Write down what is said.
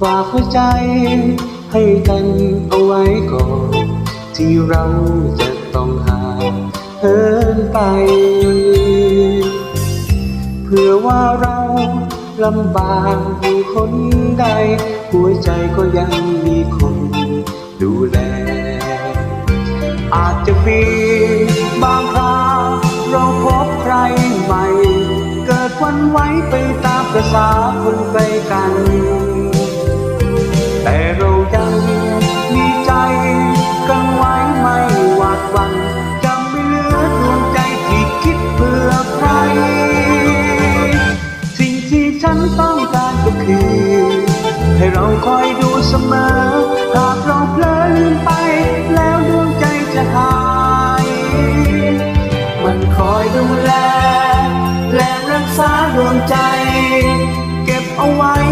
ฝากหัวใจ ให้กันเอาไว้ก่อน ที่เราจะต้องห่างเหินไป เพื่อว่าเราลำบากอยู่คนใด หัวใจก็ยังมีคนดูแล อาจจะมีบางคราวเราพบใครใหม่ เกิดวันไว้ไปตามประสาคนไปกัน ฉันต้องการก็คือ ให้เราคอยดูเสมอ หากเราเพลิมไป แล้วดวงใจจะหาย มันคอยดูแล และรักษาดวงใจ เก็บเอาไว้